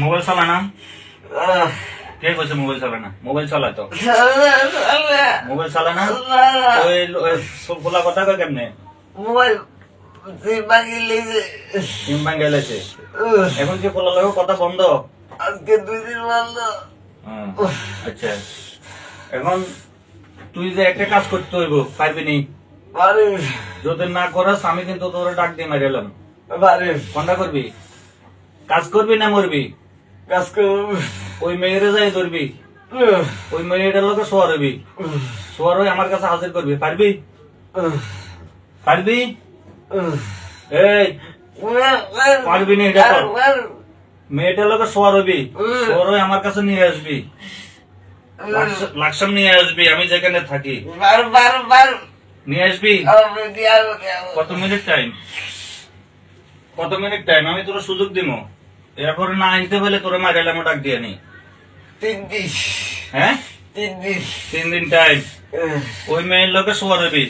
Mobile চালা না. কে কইছে মোবাইল চালা না? মোবাইল চালায় তো. মোবাইল চালা না? ওই খোলা কথা কয় কেমনে? bagilise. সিম ভাঙ গেলেছে Uh. এখন কি খোলা লাগো কথা বন্ধ? আজকে দুই দিন বন্ধ। আচ্ছা। এখন তুই যে একটা কাজ করতে হইব পারবি নি? যদি না করাস আমি কিন্তু তোর ডাক দিয়ে মারিলাম কোনটা করবি? কাজ করবি না মরবি? কাজ ওই মেয়েরে যাই ধরবি। ওই মেয়েটার লোকে শোয়ার হবি। শোয়ার হয়ে আমার কাছে হাজির করবি। পারবি? পারবি? এই পারবি না এটা মেয়েটার লোকে শোয়ার হবি। শোয়ার হয়ে আমার কাছে নিয়ে আসবি। লাকসাম- নিয়ে আসবি আমি যেখানে থাকি। নিয়ে আসবি? কত মিনিট টাইম কত মিনিট টাইম আমি তোর সুযোগ দিব এরপরে না আনতে পারলে তোর মারাইলাম ডাক দিয়ে নি। তিন দিন হ্যাঁ? তিন দিন তিন দিন টাইম ওই মেয়ের লোকে শোয়া হবি